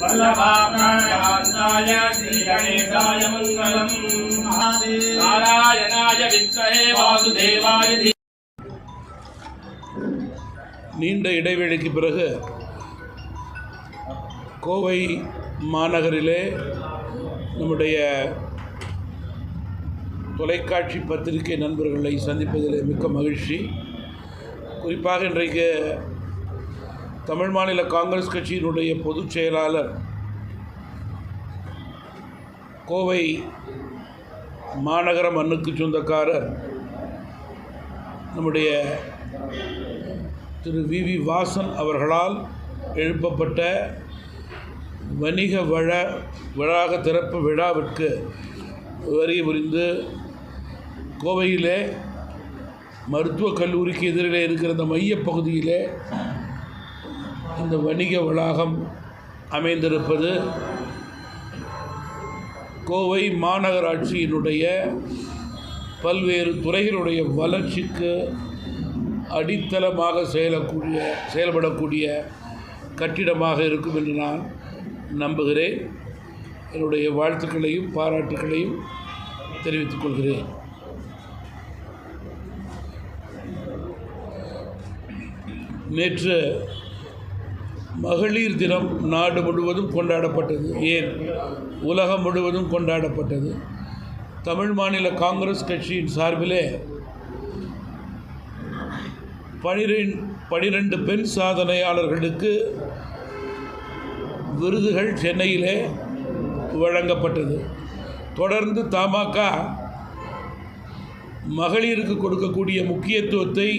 वल्लभाय श्रीगणेशाय मङ्गलम् नारायणाय विद्महे वासुदेवाय धी நீண்ட இடைவெளிக்கு பிறகு கோவை மாநகரிலே நம்முடைய தொலைக்காட்சி பத்திரிகை நண்பர்களை சந்திப்பதில் மிக்க மகிழ்ச்சி குறிப்பாக இன்றைக்கு தமிழ் மாநில காங்கிரஸ் கட்சியினுடைய பொதுச் செயலாளர் கோவை மாநகர மண்ணுக்கு சொந்தக்காரர் நம்முடைய திரு வி வி வாசன் அவர்களால் எழுப்பப்பட்ட வணிக வழ வளாக திறப்பு விழாவிற்கு வருகை புரிந்து கோவையிலே மருத்துவக் கல்லூரிக்கு எதிரிலே இருக்கிற இந்த மையப்பகுதியிலே இந்த வணிக வளாகம் அமைந்திருப்பது கோவை மாநகராட்சியினுடைய பல்வேறு துறைகளுடைய வளர்ச்சிக்கு அடித்தளமாக செயலக்கூடிய செயல்படக்கூடிய கட்டிடமாக இருக்கும் என்று நான் நம்புகிறேன். என்னுடைய வாழ்த்துக்களையும் பாராட்டுக்களையும் தெரிவித்துக் கொள்கிறேன். நேற்று மகளிர் தினம் நாடு முழுவதும் கொண்டாடப்பட்டது. ஏன்? உலகம் முழுவதும் கொண்டாடப்பட்டது. தமிழ் மாநில காங்கிரஸ் கட்சியின் சார்பிலே பனிரெண்டு பனிரெண்டு பெண் சாதனையாளர்களுக்கு விருதுகள் சென்னையிலே வழங்கப்பட்டது. தொடர்ந்து தமாக மகளிருக்கு கொடுக்கக்கூடிய முக்கியத்துவத்தை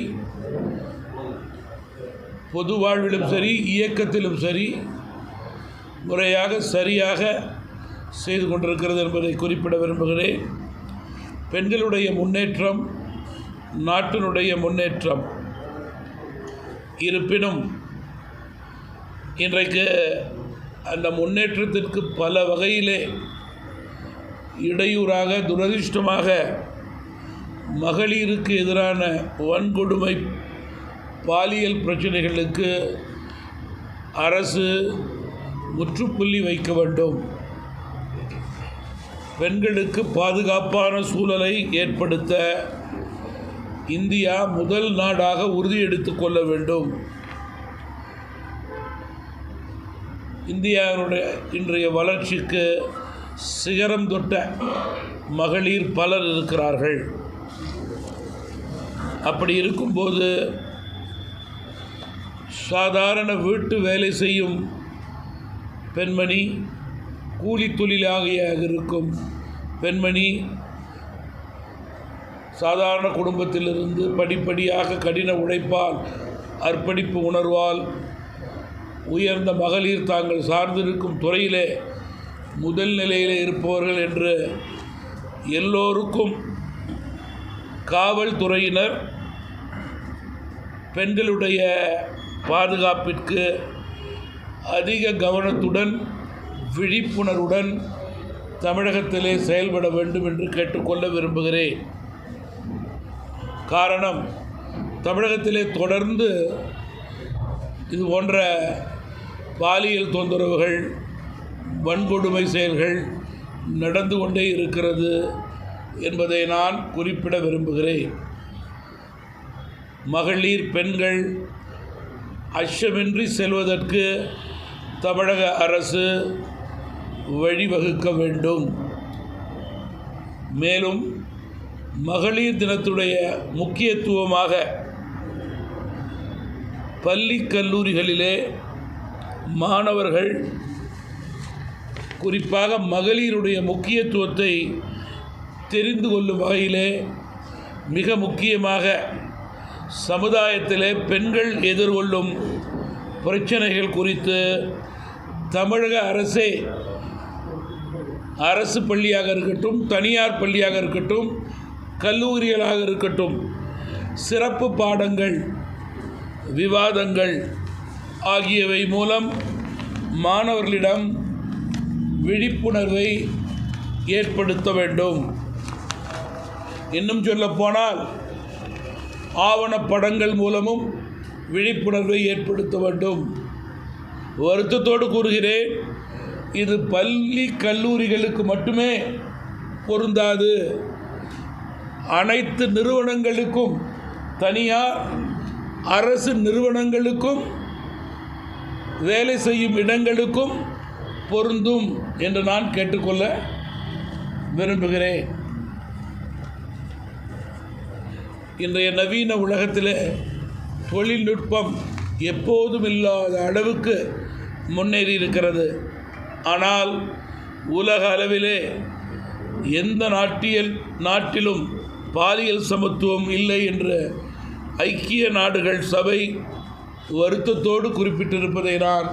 பொது வாழ்விலும் சரி இயக்கத்திலும் சரி முறையாக சரியாக செய்து கொண்டிருக்கிறது என்பதை குறிப்பிட விரும்புகிறேன். பெண்களுடைய முன்னேற்றம் நாட்டினுடைய முன்னேற்றம். இருப்பினும் இன்றைக்கு அந்த முன்னேற்றத்திற்கு பல வகையிலே இடையூறாக துரதிர்ஷ்டமாக மகளிருக்கு எதிரான வன்கொடுமை பாலியல் பிரச்சனைகளுக்கு அரசு முற்றுப்புள்ளி வைக்க வேண்டும். பெண்களுக்கு பாதுகாப்பான சூழலை ஏற்படுத்த இந்தியா முதல் நாடாக உறுதி எடுத்துக் கொள்ள வேண்டும். இந்தியாவுடைய இன்றைய வளர்ச்சிக்கு சிகரம் தொட்ட மகளிர் பலர் இருக்கிறார்கள். அப்படி இருக்கும்போது சாதாரண வீட்டு வேலை செய்யும் பெண்மணி கூலி தொழிலாகியாக இருக்கும் பெண்மணி சாதாரண குடும்பத்திலிருந்து படிப்படியாக கடின உழைப்பால் அர்ப்பணிப்பு உணர்வால் உயர்ந்த மகளிர் தாங்கள் சார்ந்திருக்கும் துறையிலே முதல் நிலையில் இருப்பவர்கள் என்று எல்லோருக்கும் காவல்துறையினர் பெண்களுடைய பாதுகாப்பிற்கு அதிக கவனத்துடன் விழிப்புணர்வுடன் தமிழகத்திலே செயல்பட வேண்டும் என்று கேட்டுக்கொள்ள விரும்புகிறேன். காரணம் தமிழகத்திலே தொடர்ந்து இது போன்ற பாலியல் தொந்தரவுகள் வன்கொடுமை செயல்கள் நடந்து கொண்டே இருக்கிறது என்பதை நான் குறிப்பிட விரும்புகிறேன். மகளிர் பெண்கள் அச்சமின்றி செல்வதற்கு தமிழக அரசு வழிவகுக்க வேண்டும். மேலும் மகளிர் தினத்துடைய முக்கியத்துவமாக பள்ளி கல்லூரிகளிலே மாணவர்கள் குறிப்பாக மகளிருடைய முக்கியத்துவத்தை தெரிந்து கொள்ளும் வகையிலே மிக முக்கியமாக சமுதாயத்திலே பெண்கள் எதிர்கொள்ளும் பிரச்சனைகள் குறித்து தமிழக அரசே அரசு பள்ளியாக இருக்கட்டும் தனியார் பள்ளியாக இருக்கட்டும் கல்லூரிகளாக இருக்கட்டும் சிறப்பு பாடங்கள் விவாதங்கள் ஆகியவை மூலம் மாணவர்களிடம் விழிப்புணர்வை ஏற்படுத்த வேண்டும். இன்னும் சொல்லப்போனால் ஆவணப்படங்கள் மூலமும் விழிப்புணர்வை ஏற்படுத்த வேண்டும். வருத்தத்தோடு கூறுகிறேன் இது பள்ளி கல்லூரிகளுக்கு மட்டுமே பொருந்தாது. அனைத்து நிறுவனங்களுக்கும் தனியார் அரசு நிறுவனங்களுக்கும் வேலை செய்யும் இடங்களுக்கும் பொருந்தும் என்று நான் கேட்டுக்கொள்ள விரும்புகிறேன். இன்றைய நவீன உலகத்தில் தொழில்நுட்பம் எப்போதும் இல்லாத அளவுக்கு முன்னேறி இருக்கிறது. ஆனால் உலக அளவிலே எந்த நாட்டியல் நாட்டிலும் பாலியல் சமத்துவம் இல்லை என்று ஐக்கிய நாடுகள் சபை வருத்தத்தோடு குறிப்பிட்டிருப்பதை நான்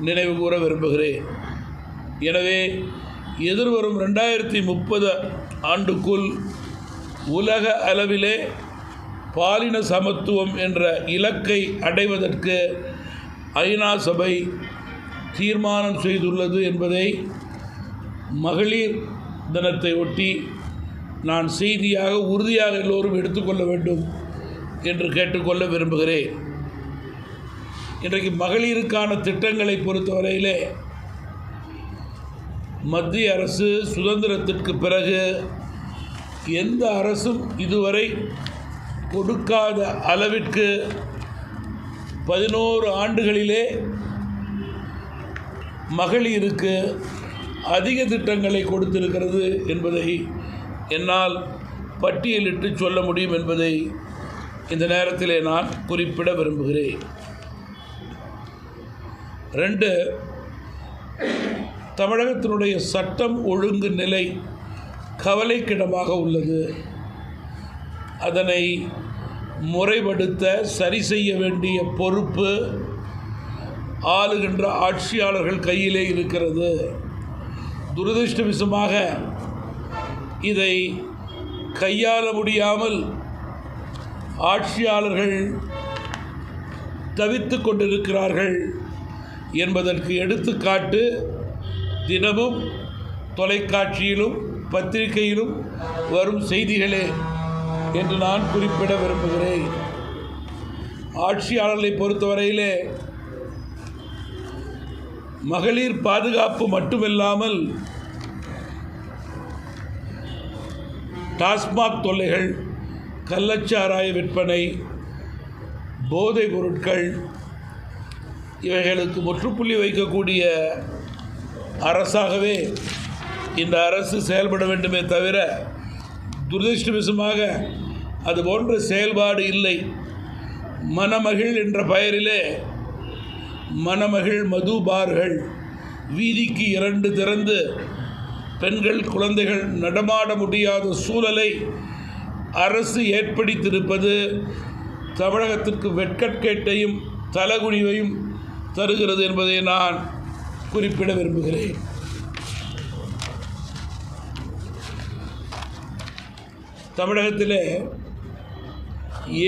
நினைவு கூற விரும்புகிறேன். எனவே எதிர்வரும் ரெண்டாயிரத்தி முப்பது ஆண்டுக்குள் உலக அளவிலே பாலின சமத்துவம் என்ற இலக்கை அடைவதற்கு ஐநா சபை தீர்மானம் செய்துள்ளது என்பதை மகளிர் தினத்தை ஒட்டி நான் செய்தியாக உறுதியாக எல்லோரும் எடுத்துக்கொள்ள வேண்டும் என்று கேட்டுக்கொள்ள விரும்புகிறேன். இன்றைக்கு மகளிருக்கான திட்டங்களை பொறுத்தவரையிலே மத்திய அரசு சுதந்திரத்திற்கு பிறகு எந்த அரசும் இதுவரை கொடுக்காத அளவிற்கு பதினோரு ஆண்டுகளிலே மகளிருக்கு அதிக திட்டங்களை கொடுத்திருக்கிறது என்பதை என்னால் பட்டியலிட்டு சொல்ல முடியும் என்பதை இந்த நேரத்திலே நான் குறிப்பிட விரும்புகிறேன். ரெண்டு தமிழகத்தினுடைய சட்டம் ஒழுங்கு நிலை கவலைக்கிடமாக உள்ளது. அதனை முறைப்படுத்த சரி செய்ய வேண்டிய பொறுப்பு ஆளுகின்ற ஆட்சியாளர்கள் கையிலே இருக்கிறது. துரதிருஷ்டவசமாக இதை கையாள முடியாமல் ஆட்சியாளர்கள் தவித்து கொண்டிருக்கிறார்கள் என்பதற்கு எடுத்துக்காட்டு தினமும் தொலைக்காட்சியிலும் பத்திரிகையிலும் வரும் செய்திகளே. என்று நான் குறிப்பிட விரும்புகிறேன். ஆட்சியாளர்களை பொறுத்தவரையிலே மகளிர் பாதுகாப்பு மட்டுமில்லாமல் டாஸ்மாக் தொல்லைகள் கள்ளச்சாராய விற்பனை போதைப் பொருட்கள் இவைகளுக்கு முற்றுப்புள்ளி வைக்கக்கூடிய அரசாகவே இந்த அரசு செயல்பட வேண்டுமே தவிர துரதிருஷ்டவசமாக அது போன்ற செயல்பாடு இல்லை. மணமகிழ் என்ற பெயரிலே மணமகிழ் மது பார்கள் வீதிக்கு இரண்டு திறந்து பெண்கள் குழந்தைகள் நடமாட முடியாத சூழலை அரசு ஏற்படுத்தியிருப்பது தமிழகத்திற்கு வெட்கக்கேட்டையும் தலகுனிவையும் தருகிறது என்பதை நான் குறிப்பிட விரும்புகிறேன். தமிழகத்திலே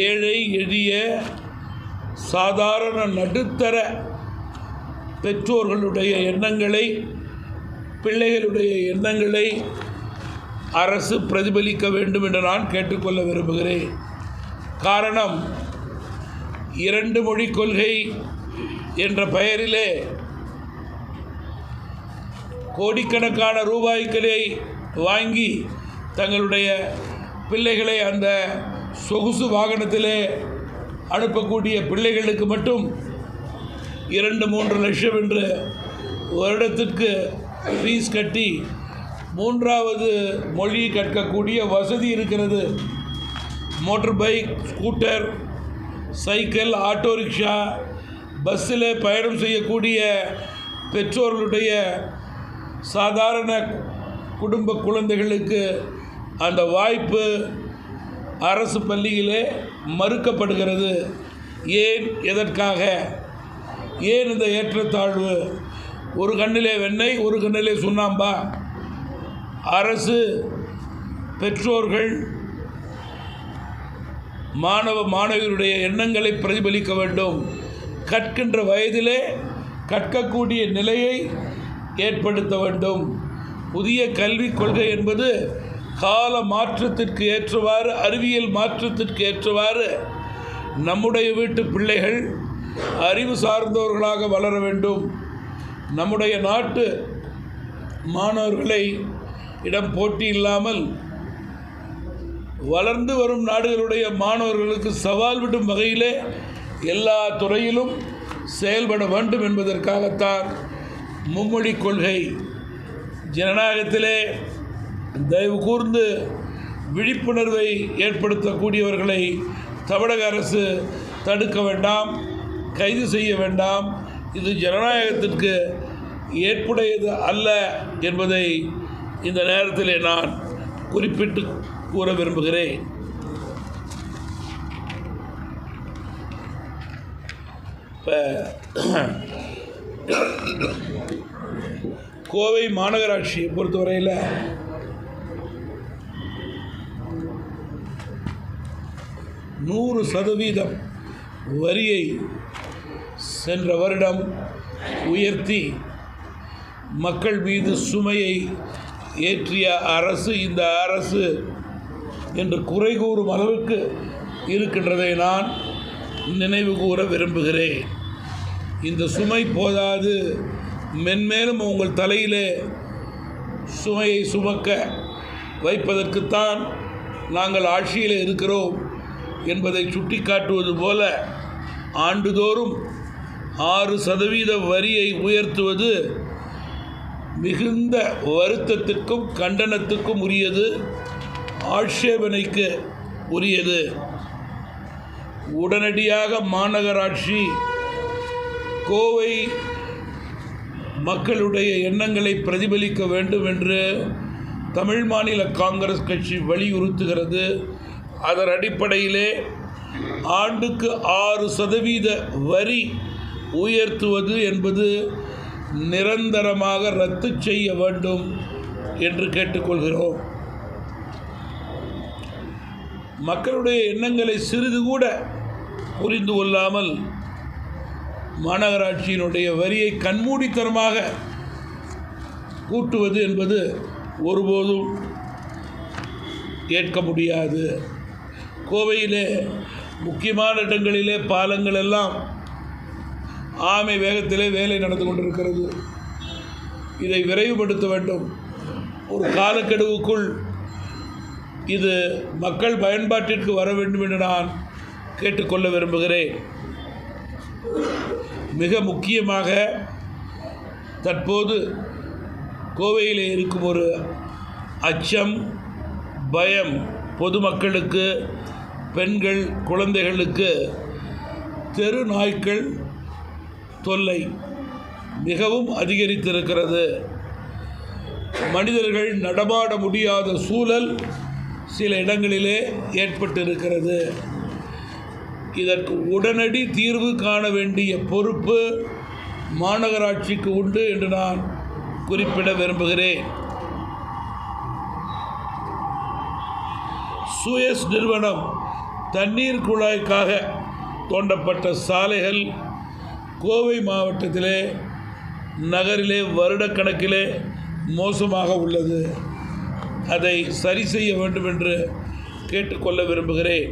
ஏழை எளிய சாதாரண நடுத்தர பெற்றோர்களுடைய எண்ணங்களை பிள்ளைகளுடைய எண்ணங்களை அரசு பிரதிபலிக்க வேண்டும் என்று நான் கேட்டுக்கொள்ள விரும்புகிறேன். காரணம் இரண்டு மொழி கொள்கை என்ற பெயரிலே கோடிக்கணக்கான ரூபாய்களை வாங்கி தங்களுடைய பிள்ளைகளை அந்த சொகுசு வாகனத்திலே அனுப்பக்கூடிய பிள்ளைகளுக்கு மட்டும் இரண்டு மூன்று லட்சம் என்று வருடத்திற்கு ஃபீஸ் கட்டி மூன்றாவது மொழி கற்கக்கூடிய வசதி இருக்கிறது. Motor bike scooter cycle auto rickshaw பஸ்ஸில் பயணம் செய்யக்கூடிய பெற்றோர்களுடைய சாதாரண குடும்ப குழந்தைகளுக்கு அந்த வாய்ப்பு அரசு பள்ளியிலே மறுக்கப்படுகிறது. ஏன் எதற்காக? ஏன் இந்த ஏற்றத்தாழ்வு? ஒரு கண்ணிலே வெண்ணெய் ஒரு கண்ணிலே சுண்ணாம்பா? அரசு பெற்றோர்கள் மாணவ மாணவியருடைய எண்ணங்களை பிரதிபலிக்க வேண்டும். கற்கின்ற வயதிலே கற்கக்கூடிய நிலையை ஏற்படுத்த வேண்டும். புதிய கல்விக் கொள்கை என்பது கால மாற்றத்திற்கு ஏற்றவாறு அறிவியல் மாற்றத்திற்கு ஏற்றவாறு நம்முடைய வீட்டு பிள்ளைகள் அறிவு சார்ந்தவர்களாக வளர வேண்டும். நம்முடைய நாட்டு மாணவர்களை இடம் போட்டி இல்லாமல் வளர்ந்து வரும் நாடுகளுடைய மாணவர்களுக்கு சவால் விடும் வகையிலே எல்லா துறையிலும் செயல்பட வேண்டும் என்பதற்காகத்தான் மும்மொழி கொள்கை. ஜனநாயகத்திலே தயவு கூர்ந்து விழிப்புணர்வை ஏற்படுத்தக்கூடியவர்களை தமிழக அரசு தடுக்க வேண்டாம் கைது செய்ய வேண்டாம். இது ஜனநாயகத்திற்கு ஏற்புடையது அல்ல என்பதை இந்த நேரத்திலே நான் குறிப்பிட்டு கூற விரும்புகிறேன். இப்போ கோவை மாநகராட்சியை பொறுத்தவரையில் நூறு சதவீதம் வரியை சென்ற வருடம் உயர்த்தி மக்கள் மீது சுமையை ஏற்றிய அரசு இந்த அரசு என்று குறை கூறும் அளவுக்கு இருக்கின்றதை நான் நினைவு கூற விரும்புகிறேன். இந்த சுமை போதாது. மென்மேலும் உங்கள் தலையிலே சுமையை சுமக்க வைப்பதற்குத்தான் நாங்கள் ஆட்சியில் இருக்கிறோம். என்பதை சுட்டிக்காட்டுவது போல ஆண்டுதோறும் ஆறு சதவீத வரியை உயர்த்துவது மிகுந்த வருத்தத்திற்கும் கண்டனத்துக்கும் உரியது ஆட்சேபனைக்கு உரியது. உடனடியாக மாநகராட்சி கோவை மக்களுடைய எண்ணங்களை பிரதிபலிக்க வேண்டும் என்று தமிழ் மாநில காங்கிரஸ் கட்சி வலியுறுத்துகிறது. அதன் அடிப்படையிலே ஆண்டுக்கு ஆறு சதவீத வரி உயர்த்துவது என்பது நிரந்தரமாக ரத்து செய்ய வேண்டும் என்று கேட்டுக்கொள்கிறோம். மக்களுடைய எண்ணங்களை சிறிது கூட புரிந்து கொள்ளாமல் மாநகராட்சியினுடைய வரியை கண்மூடித்தனமாக கூட்டுவது என்பது ஒருபோதும் ஏற்க முடியாது. கோவையிலே முக்கியமான இடங்களிலே பாலங்கள் எல்லாம் ஆமை வேகத்திலே வேலை நடந்து கொண்டிருக்கிறது. இதை விரைவுபடுத்த வேண்டும். ஒரு காலக்கெடுவுக்குள் இது மக்கள் பயன்பாட்டிற்கு வர வேண்டும் என்று நான் கேட்டுக்கொள்ள விரும்புகிறேன். மிக முக்கியமாக தற்போது கோவையில் இருக்கும் ஒரு அச்சம் பயம் பொதுமக்களுக்கு பெண்கள் குழந்தைகளுக்கு தெரு நாய்க்கள் தொல்லை மிகவும் அதிகரித்திருக்கிறது. மனிதர்கள் நடமாட முடியாத சூழல் சில இடங்களிலே ஏற்பட்டிருக்கிறது. இதற்கு உடனடி தீர்வு காண வேண்டிய பொறுப்பு மாநகராட்சிக்கு உண்டு என்று நான் குறிப்பிட விரும்புகிறேன். சுயஸ் நிறுவனம் தண்ணீர் குழாய்க்காக தோண்டப்பட்ட சாலைகள் கோவை மாவட்டத்திலே நகரிலே வருடக்கணக்கிலே மோசமாக உள்ளது. அதை சரி செய்ய வேண்டும் என்று கேட்டுக்கொள்ள விரும்புகிறேன்.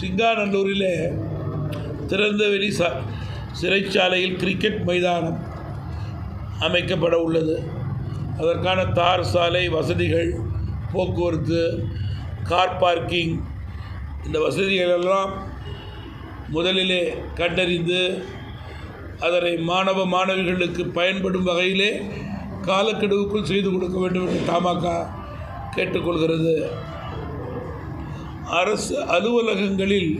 சிங்காநல்லூரிலே திறந்தவெளி ச சிறைச்சாலையில் கிரிக்கெட் மைதானம் அமைக்கப்பட உள்ளது. அதற்கான தார் சாலை வசதிகள் போக்குவரத்து கார் பார்க்கிங் இந்த வசதிகள் எல்லாம் முதலிலே கண்டறிந்து அதனை மாணவ மாணவிகளுக்கு பயன்படும் வகையிலே காலக்கெடுவுக்குள் செய்து கொடுக்க வேண்டும் என்று தமாக கேட்டுக்கொள்கிறது. அரசு அலுவலகங்களில்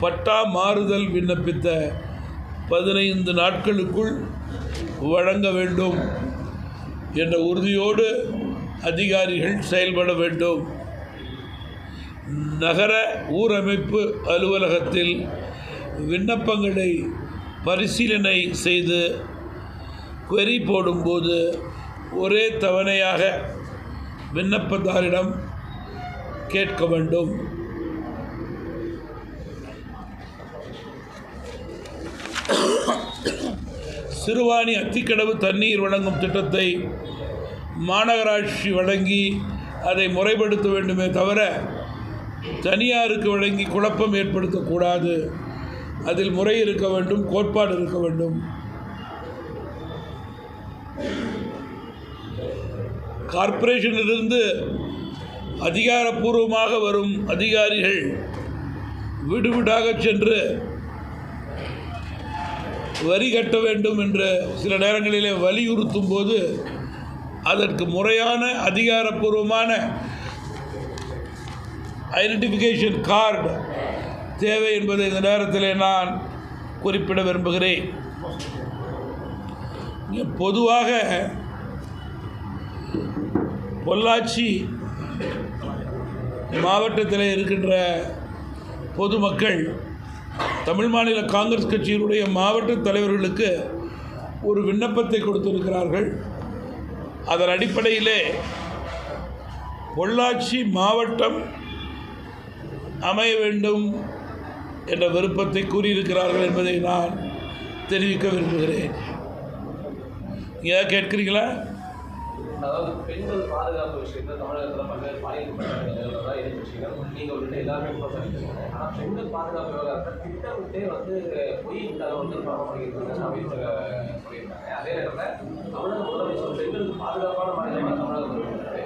பட்டா மாறுதல் விண்ணப்பித்த பதினைந்து நாட்களுக்குள் வழங்க வேண்டும் என்ற உறுதியோடு அதிகாரிகள் செயல்பட வேண்டும். நகர ஊரமைப்பு அலுவலகத்தில் விண்ணப்பங்களை பரிசீலனை செய்து query போடும்போது ஒரே தவணையாக விண்ணப்பதாரிடம் கேட்க வேண்டும். சிறுவாணி அத்திக்கடவு தண்ணீர் வழங்கும் திட்டத்தை மாநகராட்சி வழங்கி அதை முறைப்படுத்த வேண்டுமே தவிர தனியாருக்கு வழங்கி குழப்பம் ஏற்படுத்தக்கூடாது. அதில் முறை இருக்க வேண்டும் கோட்பாடு இருக்க வேண்டும். கார்ப்பரேஷனிலிருந்து அதிகாரப்பூர்வமாக வரும் அதிகாரிகள் வீடு வீடாக சென்று வரி கட்ட வேண்டும் என்று சில நேரங்களிலே வலியுறுத்தும் போது அதற்கு முறையான அதிகாரப்பூர்வமான ஐடென்டிஃபிகேஷன் கார்டு தேவை என்பதை இந்த நேரத்தில் நான் குறிப்பிட விரும்புகிறேன். பொதுவாக பொள்ளாச்சி மாவட்டத்தில் இருக்கின்ற பொதுமக்கள் தமிழ் மாநில காங்கிரஸ் கட்சியினுடைய மாவட்ட தலைவர்களுக்கு ஒரு விண்ணப்பத்தை கொடுத்திருக்கிறார்கள். அதன் அடிப்படையிலே பொள்ளாச்சி மாவட்டம் அமைய வேண்டும் என்ற விருப்பத்தை கூறியிருக்கிறார்கள் என்பதை நான் தெரிவிக்க விரும்புகிறேன். ஏதாவது கேட்குறீங்களா அதாவது பெண்கள் பாதுகாப்பு விஷயத்தில் தமிழகத்தில் பல்வேறு பாலியல் குற்றங்கள் எதிர்கட்சிகள் நீங்க உள்ளிட்ட எல்லாருமே குற்றம் சாட்டியிருக்காங்க ஆனா பெண்கள் பாதுகாப்பு விவகாரத்தை திட்டமிட்டே வந்து பொய் தகவல்கள் பரப்பப்படுகிறது அப்படின்னு சொல்லியிருக்காங்க. அதே நேரத்தில் தமிழக முதலமைச்சர் பெண்களுக்கு பாதுகாப்பான மாநிலமாக தமிழகம் இருக்கிறது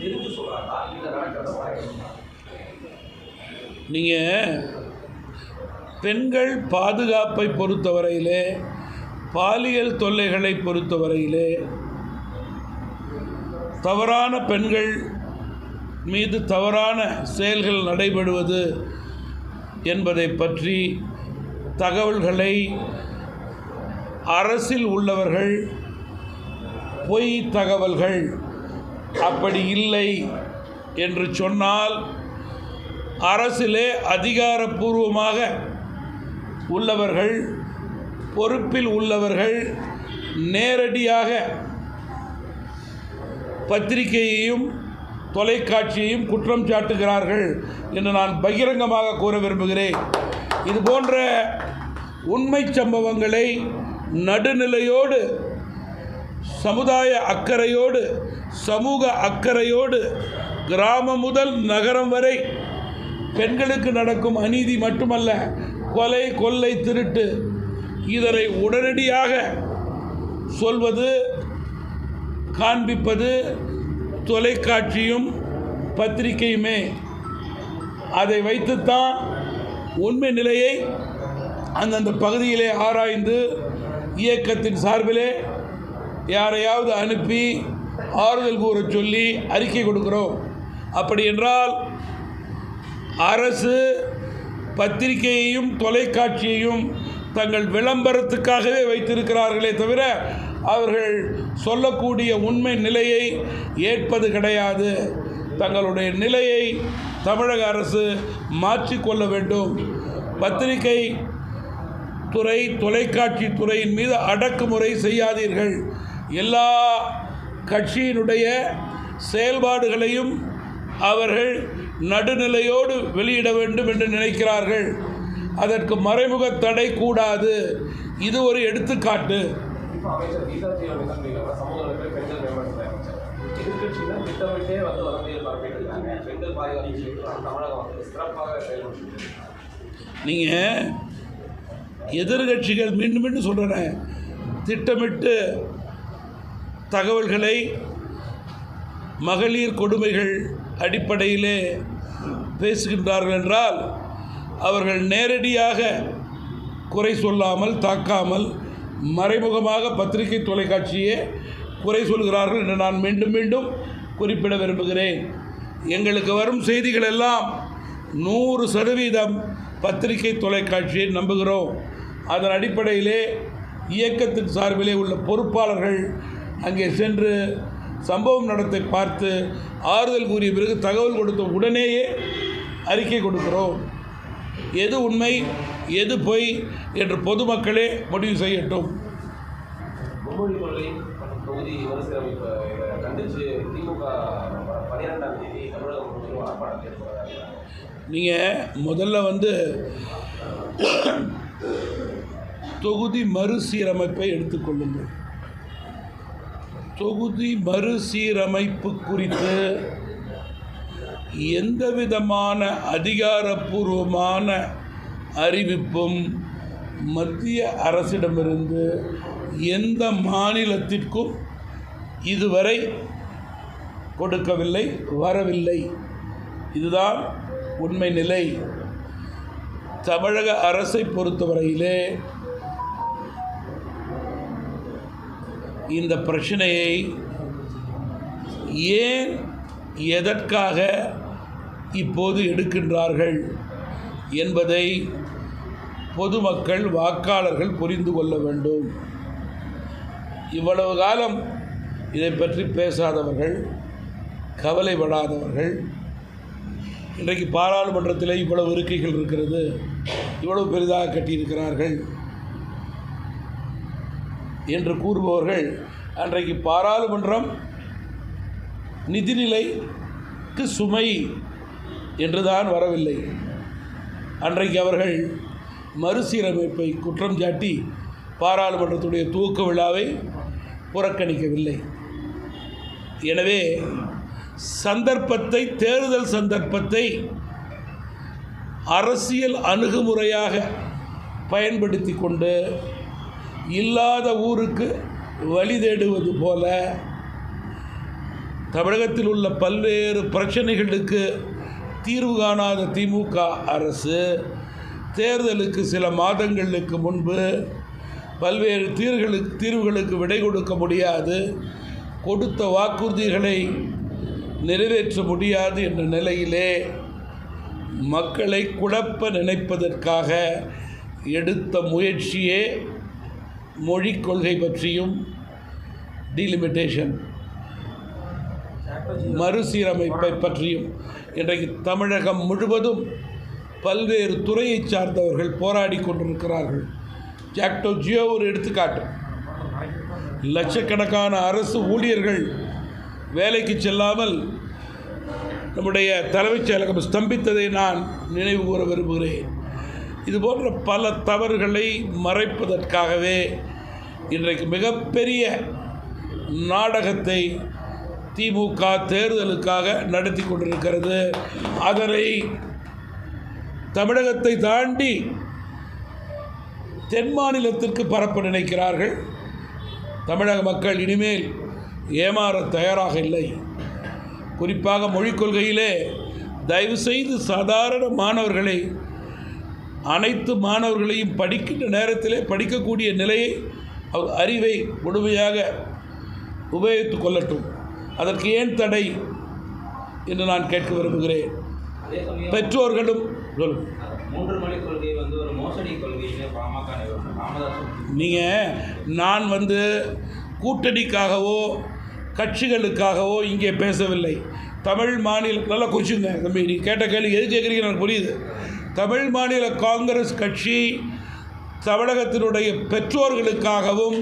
தெரிஞ்சு சொல்கிறாங்களா இல்லை நடக்கிறத மறைக்கிறாங்க நீங்கள் பெண்கள் பாதுகாப்பை பொறுத்தவரையிலே பாலியல் தொல்லைகளை பொறுத்தவரையிலே தவறான பெண்கள் மீது தவறான செயல்கள் நடைபெறுவது என்பதை பற்றி தகவல்களை அரசில் உள்ளவர்கள் பொய் தகவல்கள் அப்படி இல்லை என்று சொன்னால் அரசிலே அதிகாரப்பூர்வமாக உள்ளவர்கள் பொறுப்பில் உள்ளவர்கள் நேரடியாக பத்திரிகையையும் தொலைக்காட்சியையும் குற்றம் சாட்டுகிறார்கள் என்று நான் பகிரங்கமாக கூற விரும்புகிறேன். இது போன்ற உண்மை சம்பவங்களை நடுநிலையோடு சமுதாய அக்கறையோடு சமூக அக்கறையோடு கிராமம் முதல் நகரம் வரை பெண்களுக்கு நடக்கும் அநீதி மட்டுமல்ல கொலை கொள்ளை திருட்டு இதனை உடனடியாக சொல்வது காண்பிப்பது தொலைக்காட்சியும் பத்திரிகையுமே. அதை வைத்துத்தான் உண்மை நிலையை அந்தந்த பகுதியிலே ஆராய்ந்து இயக்கத்தின் சார்பிலே யாரையாவது அனுப்பி ஆறுதல் கூற சொல்லி அறிக்கை கொடுக்கிறோம். அப்படி என்றால் அரசு பத்திரிகையையும் தொலைக்காட்சியையும் தங்கள் விளம்பரத்துக்காகவே வைத்திருக்கிறார்களே தவிர அவர்கள் சொல்லக்கூடிய உண்மை நிலையை ஏற்பது கிடையாது. தங்களுடைய நிலையை தமிழக அரசு மாற்றிக்கொள்ள வேண்டும். பத்திரிகை துறை தொலைக்காட்சி துறையின் மீது அடக்குமுறை செய்யாதீர்கள். எல்லா கட்சியினுடைய செயல்பாடுகளையும் அவர்கள் நடுநிலையோடு வெளியிட வேண்டும் என்று நினைக்கிறார்கள். அதற்கு மறைமுக தடை கூடாது. இது ஒரு எடுத்துக்காட்டு. அமைச்சர் கீதா ஜீவன் சொன்னீங்க சமூக பெண்கள் மேம்பாட்டுத்துறை அமைச்சர் எதிர்கட்சியினர் திட்டமிட்டே வந்து வதந்தியில் பரப்பிட்டு இருக்காங்க. பெண்கள் பாதுகாப்பு தமிழகம் வந்து சிறப்பாக செயல்பட்டு நீங்கள் எதிர்கட்சிகள் மீண்டும் மீண்டும் சொல்கிறேன் திட்டமிட்டு தகவல்களை மகளிர் கொடுமைகள் அடிப்படையிலே பேசுகின்றார்கள் என்றால் அவர்கள் நேரடியாக குறை சொல்லாமல் தாக்காமல் மறைமுகமாக பத்திரிகை தொலைக்காட்சியே குறை சொல்கிறார்கள் என்று நான் மீண்டும் மீண்டும் குறிப்பிட விரும்புகிறேன். எங்களுக்கு வரும் செய்திகள் எல்லாம் நூறு சதவீதம் பத்திரிகை தொலைக்காட்சியை நம்புகிறோம். அதன் அடிப்படையிலே இயக்கத்தின் சார்பிலே உள்ள பொறுப்பாளர்கள் அங்கே சென்று சம்பவம் நடத்தை பார்த்து ஆறுதல் கூறிய பிறகு தகவல் கொடுத்த உடனேயே அறிக்கை கொடுக்கிறோம். எது உண்மை? எது பொய் என்று பொதுமக்களே முடிவு செய்யட்டும். நீங்கள் முதல்ல வந்து தொகுதி மறுசீரமைப்பை எடுத்துக்கொள்ளுங்கள் தொகுதி மறுசீரமைப்பு குறித்து எந்த விதமான அதிகாரப்பூர்வமான அறிவிப்பும் மத்திய அரசிடமிருந்து எந்த மாநிலத்திற்கும் இதுவரை கொடுக்கவில்லை வரவில்லை. இதுதான் உண்மை நிலை. தமிழக அரசை பொறுத்தவரையிலே இந்த பிரச்சனையை ஏன் எதற்காக இப்போது எடுக்கின்றார்கள் என்பதை பொதுமக்கள் வாக்காளர்கள் புரிந்து கொள்ள வேண்டும். இவ்வளவு காலம் இதை பற்றி பேசாதவர்கள் கவலைப்படாதவர்கள் இன்றைக்கு பாராளுமன்றத்தில் இவ்வளவு இருக்கைகள் இருக்கிறது இவ்வளவு பெரிதாக கட்டியிருக்கிறார்கள் என்று கூறுபவர்கள் அன்றைக்கு பாராளுமன்றம் நிதிநிலைக்கு சுமை என்றுதான் வரவில்லை. அன்றைக்கு அவர்கள் மறுசீரமைப்பை குற்றம் சாட்டி பாராளுமன்றத்துடைய துவக்க விழாவை புறக்கணிக்கவில்லை. எனவே சந்தர்ப்பத்தை தேர்தல் சந்தர்ப்பத்தை அரசியல் அணுகுமுறையாக பயன்படுத்தி கொண்டு இல்லாத ஊருக்கு வழி தேடுவது போல தமிழகத்தில் உள்ள பல்வேறு பிரச்சனைகளுக்கு தீர்வு காணாத திமுக அரசு தேர்தலுக்கு சில மாதங்களுக்கு முன்பு பல்வேறு தீர்களுக்கு தீர்வுகளுக்கு விடை கொடுக்க முடியாது. கொடுத்த வாக்குறுதிகளை நிறைவேற்ற முடியாது என்ற நிலையிலே மக்களை குழப்ப நினைப்பதற்காக எடுத்த முயற்சியே மொழிக் கொள்கை பற்றியும் டீலிமிட்டேஷன் மறுசீரமைப்பை பற்றியும். இன்றைக்கு தமிழகம் முழுவதும் பல்வேறு துறையை சார்ந்தவர்கள் போராடி கொண்டிருக்கிறார்கள். ஜாக்டோ ஜியோ ஒரு எடுத்துக்காட்டு. லட்சக்கணக்கான அரசு ஊழியர்கள் வேலைக்கு செல்லாமல் நம்முடைய தலைமைச் செயலகம் ஸ்தம்பித்ததை நான் நினைவு கூற விரும்புகிறேன். இது போன்ற பல தவறுகளை மறைப்பதற்காகவே இன்றைக்கு மிகப்பெரிய நாடகத்தை திமுக தேர்தலுக்காக நடத்தி கொண்டிருக்கிறது. அதனை தமிழகத்தை தாண்டி தென் மாநிலத்திற்கு பரப்ப நினைக்கிறார்கள். தமிழக மக்கள் இனிமேல் ஏமாற தயாராக இல்லை. குறிப்பாக மொழிக் கொள்கையிலே தயவுசெய்து சாதாரண மாணவர்களை அனைத்து மாணவர்களையும் படிக்கின்ற நேரத்திலே படிக்கக்கூடிய நிலையை அவர் அறிவை முழுமையாக உபயோகித்து கொள்ளட்டும். அதற்கு ஏன் தடை என்று நான் கேட்க விரும்புகிறேன். பெற்றோர்களும் மூன்று மொழி கொள்கை வந்து ஒரு மோசடி கொள்கைன்னு பாமக நிறுவனம். ராமதாஸ் நீங்கள் நான் வந்து கூட்டணிக்காகவோ கட்சிகளுக்காகவோ இங்கே பேசவில்லை. தமிழ் மாநில நல்லா கொச்சுங்க தம்பி நீ கேட்ட கேள்வி எது கேட்குறீங்க எனக்கு புரியுது. தமிழ் மாநில காங்கிரஸ் கட்சி தமிழகத்தினுடைய பெற்றோர்களுக்காகவும்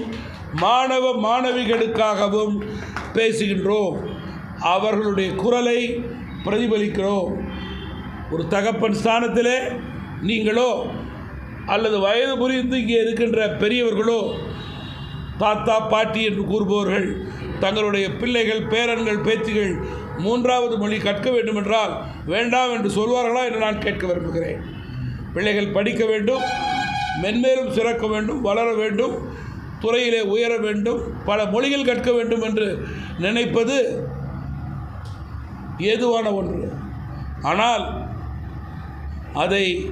மாணவ மாணவிகளுக்காகவும் பேசுகின்றோம். அவர்களுடைய குரலை பிரதிபலிக்கிறோம். ஒரு தகப்பன் ஸ்தானத்திலே நீங்களோ அல்லது வயது புரிந்து இங்கே இருக்கின்ற பெரியவர்களோ தாத்தா பாட்டி என்று கூறுபவர்கள் தங்களுடைய பிள்ளைகள் பேரன்கள் பேத்திகள் மூன்றாவது மொழி கற்க வேண்டுமென்றால் வேண்டாம் என்று சொல்வார்களா என்று நான் கேட்க விரும்புகிறேன். பிள்ளைகள் படிக்க வேண்டும் மென்மேலும் சிறக்க வேண்டும் வளர வேண்டும் துறையிலே உயர வேண்டும் பல மொழிகள் கற்க வேண்டும் என்று நினைப்பது ஏதுவான ஒன்று. ஆனால் அதை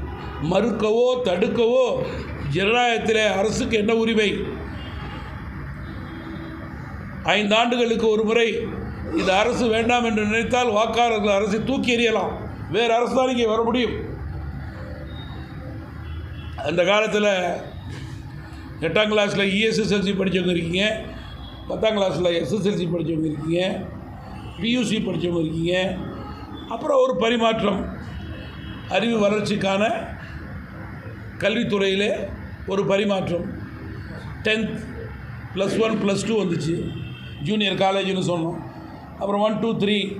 மறுக்கவோ தடுக்கவோ ஜனநாயகத்தில் அரசுக்கு என்ன உரிமை? ஐந்தாண்டுகளுக்கு ஒரு முறை இந்த அரசு வேண்டாம் என்று நினைத்தால் வாக்காளர்கள் அரசை தூக்கி எறியலாம். வேறு அரசு தான் இங்கே வர முடியும். அந்த காலத்தில் எட்டாம் கிளாஸில் இஎஸ்எஸ்எல்சி படித்தவங்க இருக்கீங்க பத்தாம் கிளாஸில் எஸ்எஸ்எல்சி படித்தவங்க இருக்கீங்க பியூசி படித்தவங்க இருக்கீங்க. அப்புறம் ஒரு பரிமாற்றம். அறிவு வளர்ச்சிக்கான கல்வித்துறையிலே ஒரு பரிமாற்றம். Tenth plus one plus two வந்துச்சு. ஜூனியர் காலேஜ்னு சொன்னோம். அப்புறம் ஒன் டூ த்ரீ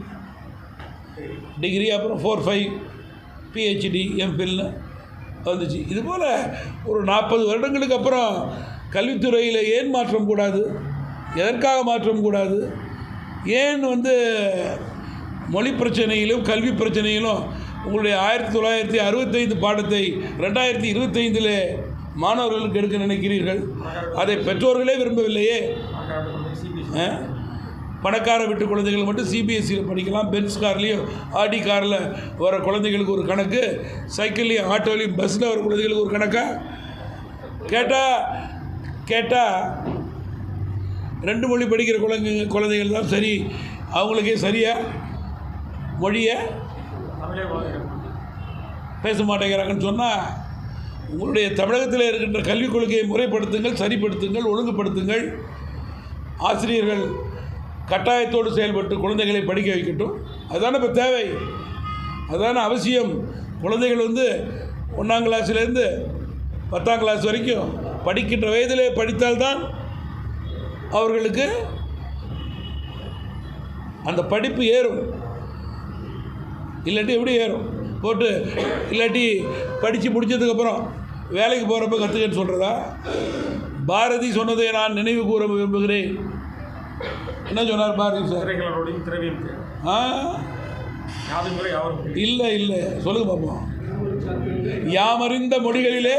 டிகிரி அப்புறம் ஃபோர் ஃபைவ் பிஹெச்டி எம்பில்னு வந்துச்சு. இதுபோல் ஒரு நாற்பது வருடங்களுக்கு அப்புறம் கல்வித்துறையில் ஏன் மாற்றம் கூடாது? எதற்காக மாற்றம் கூடாது? ஏன் வந்து மொழி பிரச்சனையிலும் கல்வி பிரச்சனையிலும் உங்களுடைய ஆயிரத்தி தொள்ளாயிரத்தி அறுபத்தைந்து பாடத்தை ரெண்டாயிரத்தி இருபத்தைந்தில் மாணவர்களுக்கு எடுக்க நினைக்கிறீர்கள்? அதை பெற்றோர்களே விரும்பவில்லையே? பணக்கார விட்டு குழந்தைகள் மட்டும் சிபிஎஸ்சியில் படிக்கலாம் பென்ஸ் கார்லேயும் ஆடி காரில் வர குழந்தைகளுக்கு ஒரு கணக்கு சைக்கிள்லேயும் ஆட்டோலையும் பஸ்ஸில் வர குழந்தைகளுக்கு ஒரு கணக்கா? கேட்டால் கேட்டால் ரெண்டு மொழி படிக்கிற குழந்தைங்க குழந்தைகள் தான் சரி. அவங்களுக்கே சரியா? மொழியை? பேச மாட்டேங்கிறாங்கன்னு சொன்னால் உங்களுடைய தமிழகத்தில் இருக்கின்ற கல்விக் கொள்கையை முறைப்படுத்துங்கள் சரிப்படுத்துங்கள் ஒழுங்குபடுத்துங்கள். ஆசிரியர்கள் கட்டாயத்தோடு செயல்பட்டு குழந்தைகளை படிக்க வைக்கட்டும். அதுதானே இப்போ தேவை. அதுதானே அவசியம். குழந்தைகள் வந்து ஒன்றாம் கிளாஸ்லேருந்து பத்தாம் கிளாஸ் வரைக்கும் படிக்கின்ற வயதிலே படித்தால்தான் அவர்களுக்கு அந்த படிப்பு ஏறும். இல்லாட்டி எப்படி ஏறும்? போட்டு இல்லாட்டி படித்து முடிச்சதுக்கப்புறம் வேலைக்கு போகிறப்ப கற்றுக்கன்னு சொல்கிறதா பாரதி சொன்னதை நான் நினைவு கூற விரும்புகிறேன். என்ன சொன்னார் பாரதி சார்? ஆ? இல்லை. இல்லை சொல்லுங்க பார்ப்போம் யாமறிந்த மொழிகளிலே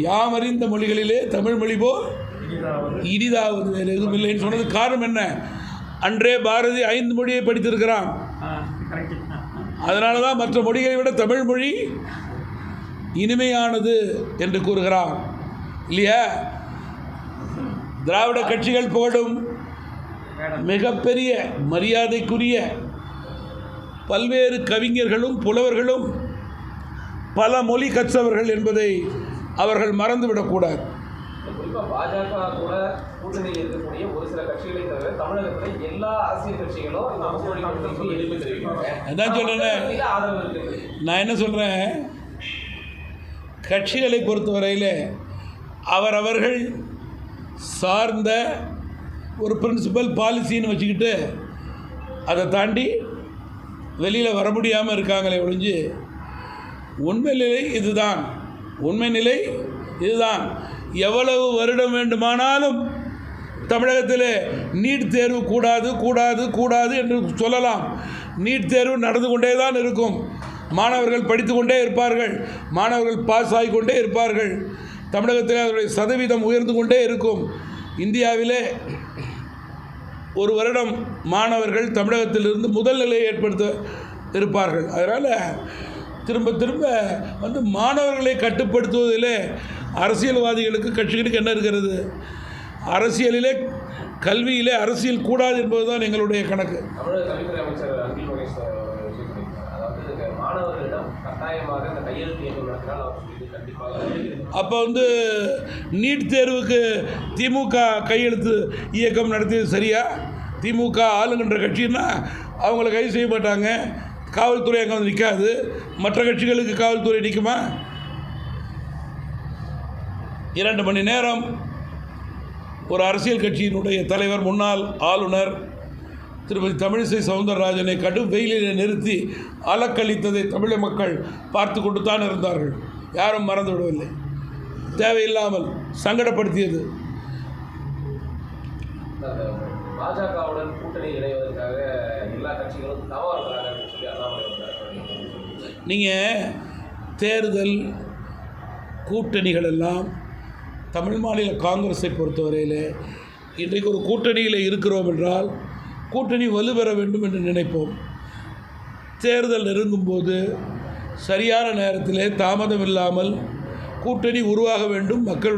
யாமறிந்த மொழிகளிலே தமிழ் மொழி போல் இனிதாவது. இனிதாவது. வேறு எதுவும் இல்லைன்னு சொன்னது காரணம் என்ன? அன்றே பாரதி ஐந்து மொழியை படித்திருக்கிறான். அதனால தான் மற்ற மொழிகளை விட தமிழ் மொழி இனிமையானது என்று கூறுகிறான். இல்லையா? திராவிட கட்சிகள் புகழும் மிகப்பெரிய மரியாதைக்குரிய பல்வேறு கவிஞர்களும் புலவர்களும் பல மொழி கற்றவர்கள் என்பதை அவர்கள் மறந்துவிடக்கூடாது. குறிப்பா பாஜக கூட கூட்டணியில் இருக்கக்கூடிய ஒரு சில கட்சிகளை தவிர தமிழகத்துல எல்லா அரசியல் கட்சிகளும் அதான் இருக்குது நான் என்ன சொல்கிறேன் கட்சிகளை பொறுத்தவரையில் அவரவர்கள் சார்ந்த ஒரு பிரின்சிபல் பாலிசின்னு வச்சுக்கிட்டு அதை தாண்டி வெளியில் வர முடியாமல் இருக்காங்களே ஒழிஞ்சு உண்மை நிலை இதுதான். உண்மை நிலை இதுதான். எவ்வளவு வருடம் வேண்டுமானாலும் தமிழகத்தில் நீட் தேர்வு கூடாது கூடாது கூடாது என்று சொல்லலாம். நீட் தேர்வு நடந்து கொண்டே தான் இருக்கும். மாணவர்கள் படித்து கொண்டே இருப்பார்கள். மாணவர்கள் பாஸ் ஆகிக்கொண்டே இருப்பார்கள். தமிழகத்தில் அதனுடைய சதவீதம் உயர்ந்து கொண்டே இருக்கும். இந்தியாவிலே ஒரு வருடம் மாணவர்கள் தமிழகத்திலிருந்து முதல் நிலையை ஏற்படுத்த இருப்பார்கள். அதனால் திரும்ப திரும்ப வந்து மாணவர்களை கட்டுப்படுத்துவதிலே அரசியல்வாதிகளுக்கு கட்சிகளுக்கு என்ன இருக்கிறது? அரசியலிலே கல்வியிலே அரசியல் கூடாது என்பதுதான் எங்களுடைய கணக்கு. அப்போ வந்து நீட் தேர்வுக்கு திமுக கையெழுத்து இயக்கம் நடத்தியது சரியா? திமுக ஆளுங்கன்ற கட்சின்னா அவங்கள கைது செய்ய மாட்டாங்க. காவல்துறை அங்கே வந்து நிற்காது மற்ற கட்சிகளுக்கு காவல்துறை நிற்குமா இரண்டு மணி நேரம் ஒரு அரசியல் கட்சியினுடைய தலைவர் முன்னாள் ஆளுநர் திருமதி தமிழிசை சவுந்தரராஜனை கடும் வெயிலில் நிறுத்தி அலக்களித்ததை தமிழக மக்கள் பார்த்து கொண்டு தான் இருந்தார்கள். யாரும் மறந்து விடவில்லை. தேவையில்லாமல் சங்கடப்படுத்தியது. பாஜகவுடன் கூட்டணி இணைவதற்காக எல்லா கட்சிகளும் சொல்லி அண்ணாமலை நீங்கள் தேர்தல் கூட்டணிகள் எல்லாம் தமிழ் மாநில காங்கிரஸை பொறுத்தவரையில் இன்றைக்கு ஒரு கூட்டணியில் இருக்கிறோம் என்றால் கூட்டணி வலுப்பெற வேண்டும் என்று நினைப்போம். தேர்தல் நெருங்கும்போது சரியான நேரத்திலே தாமதம் இல்லாமல் கூட்டணி உருவாக வேண்டும். மக்களுடைய